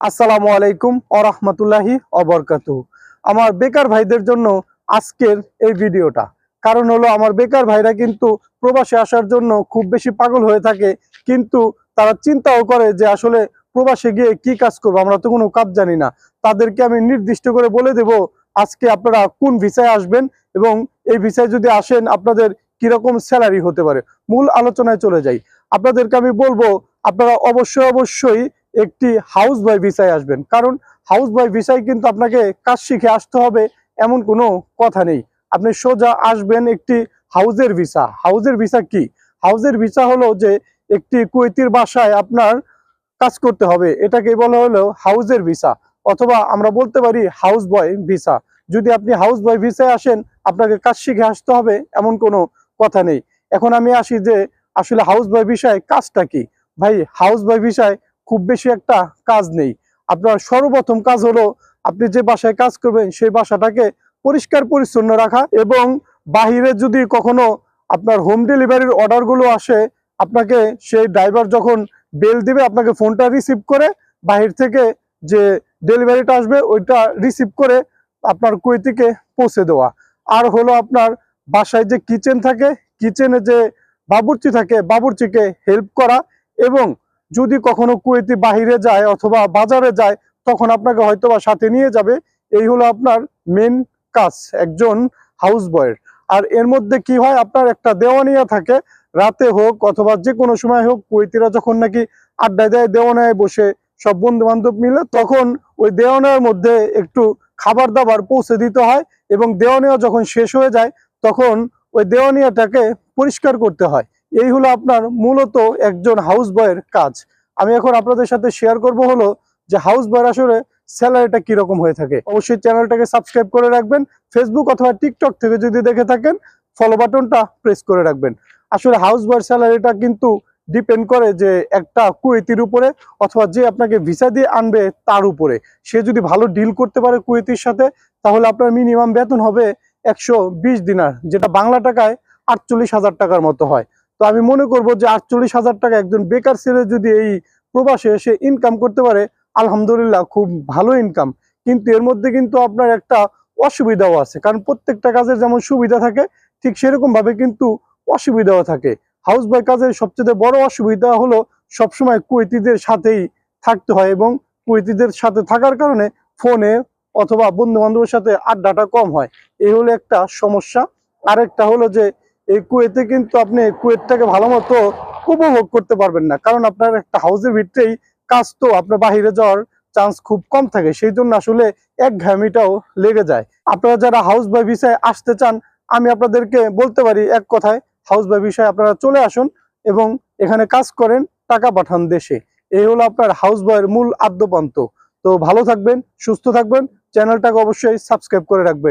আসসালামু আলাইকুম আরহামতুল্লাহি অবরকাতু আমার বেকার ভাইদের জন্য আজকের এই ভিডিওটা। কারণ হলো আমার বেকার ভাইরা কিন্তু প্রবাসে আসার জন্য খুব বেশি পাগল হয়ে থাকে, কিন্তু তারা চিন্তাও করে যে আসলে প্রবাসে গিয়ে কি কাজ করব, আমরা তো কোনো কাজ জানি না। তাদেরকে আমি নির্দিষ্ট করে বলে দেব আজকে আপনারা কোন ভিসায় আসবেন এবং এই ভিসায় যদি আসেন আপনাদের কীরকম স্যালারি হতে পারে। মূল আলোচনায় চলে যাই। আপনাদেরকে আমি বলব, আপনারা অবশ্যই অবশ্যই একটি হাউস বয় ভিসায় আসবেন। কারণ হাউস বয় ভিসায় কিন্তু আপনাকে কাজ শিখে আসতে হবে এমন কোনো কথা নেই। আপনি সোজা আসবেন একটি হাউজের ভিসা হাউজের ভিসা কি? হাউজের ভিসা হলো যে একটি কুয়েতির বাসায় আপনার কাজ করতে হবে। এটাকে বলা হলো হাউজের ভিসা অথবা আমরা বলতে পারি হাউস বয় ভিসা যদি আপনি হাউস বয় ভিসায় আসেন, আপনাকে কাজ শিখে আসতে হবে এমন কোনো কথা নেই। এখন আমি আসি যে আসলে হাউস বয় বিষয় কাজটা কি? ভাই হাউস বয় বিষয় খুব বেশি একটা কাজ নেই। আপনার সর্বপ্রথম কাজ হলো আপনি যে বাসায় কাজ করবেন, সেই বাসাটাকে পরিষ্কার পরিচ্ছন্ন রাখা এবং বাহিরে যদি কখনো আপনার হোম ডেলিভারির অর্ডারগুলো আসে, আপনাকে সেই ড্রাইভার যখন বেল দিবে, আপনাকে ফোনটা রিসিভ করে বাহির থেকে যে ডেলিভারিটা আসবে, ওইটা রিসিভ করে আপনার কুয়েতিকে পৌঁছে দেওয়া। আর হলো আপনার বাসায় যে কিচেন থাকে কিচেনে যে বাবুর্চি থাকে, বাবুর্চিকে হেল্প করা এবং যদি কখনো কুয়েতি বাহিরে যায় অথবা বাজারে যায়, তখন আপনাকে হয়তো বা সাথে নিয়ে যাবে। এই হলো আপনার মেন কাজ, একজন হাউস বয়ের আর এর মধ্যে কি হয়, আপনার একটা দেওয়ানিয়া থাকে, রাতে হোক অথবা যে কোনো সময় হোক, কুয়েতিরা যখন নাকি আড্ডায় দেয় দেওয়ানায় বসে সব বন্ধু বান্ধব মিলে, তখন ওই দেওয়ানার মধ্যে একটু খাবার দাবার পৌঁছে দিতে হয় এবং দেওয়ানিয়া যখন শেষ হয়ে যায়, তখন ওই দেওয়ানিয়াটাকে পরিষ্কার করতে হয়। এই হলো আপনার মূলত একজন হাউস বয়ের কাজ। আমি এখন আপনাদের সাথে শেয়ার করব হলো যে হাউস বয়ের আসলে স্যালারিটা কীরকম হয়ে থাকে। অবশ্যই চ্যানেলটাকে সাবস্ক্রাইব করে রাখবেন। ফেসবুক অথবা টিকটক থেকে যদি দেখে থাকেন ফলো বাটনটা প্রেস করে রাখবেন। আসলে হাউস বয়ের স্যালারিটা কিন্তু ডিপেন্ড করে যে একটা কুয়েতির উপরে অথবা যে আপনাকে ভিসা দিয়ে আনবে তার উপরে। সে যদি ভালো ডিল করতে পারে কুয়েতির সাথে, তাহলে আপনার মিনিমাম বেতন হবে একশো বিশ দিনার, যেটা বাংলা টাকায় আটচল্লিশ হাজার টাকার মতো হয়। তো আমি মনে করব যে আটচল্লিশ হাজার টাকা একজন বেকার ছেলে যদি এই প্রবাসে এসে ইনকাম করতে পারে, আলহামদুলিল্লাহ খুব ভালো ইনকাম কিন্তু এর মধ্যে কিন্তু আপনার একটা অসুবিধাও আছে। কারণ প্রত্যেকটা কাজের যেমন সুবিধা থাকে, ঠিক সেরকম ভাবে কিন্তু অসুবিধাও থাকে। হাউস বয় কাজের সবচেয়ে বড় অসুবিধা হলো সবসময় কুয়েতিদের সাথেই থাকতে হয় এবং কুয়েতিদের সাথে থাকার কারণে ফোনে অথবা বন্ধু বান্ধবের সাথে আড্ডাটা কম হয়। এই হলো একটা সমস্যা। আরেকটা হলো যে এই কুয়েতে কিন্তু আপনি কুয়েতটাকে ভালো মতো উপভোগ করতে পারবেন না। কারণ আপনার একটা হাউসের ভিতরেই কাজ তো আপনার বাহিরে যাওয়ার চান্স খুব কম থাকে। সেই জন্য আসলে এক ঘামিটাও লেগে যায়। আপনারা যারা হাউস বাই ভিসায় আসতে চান, আমি আপনাদেরকে বলতে পারি এক কথায় হাউস বাই ভিসায় আপনারা চলে আসুন এবং এখানে কাজ করেন, টাকা পাঠান দেশে। এই হলো আপনার হাউস বয়ের মূল আদ্যপান্ত। তো ভালো থাকবেন, সুস্থ থাকবেন চ্যানেলটাকে অবশ্যই সাবস্ক্রাইব করে রাখবেন।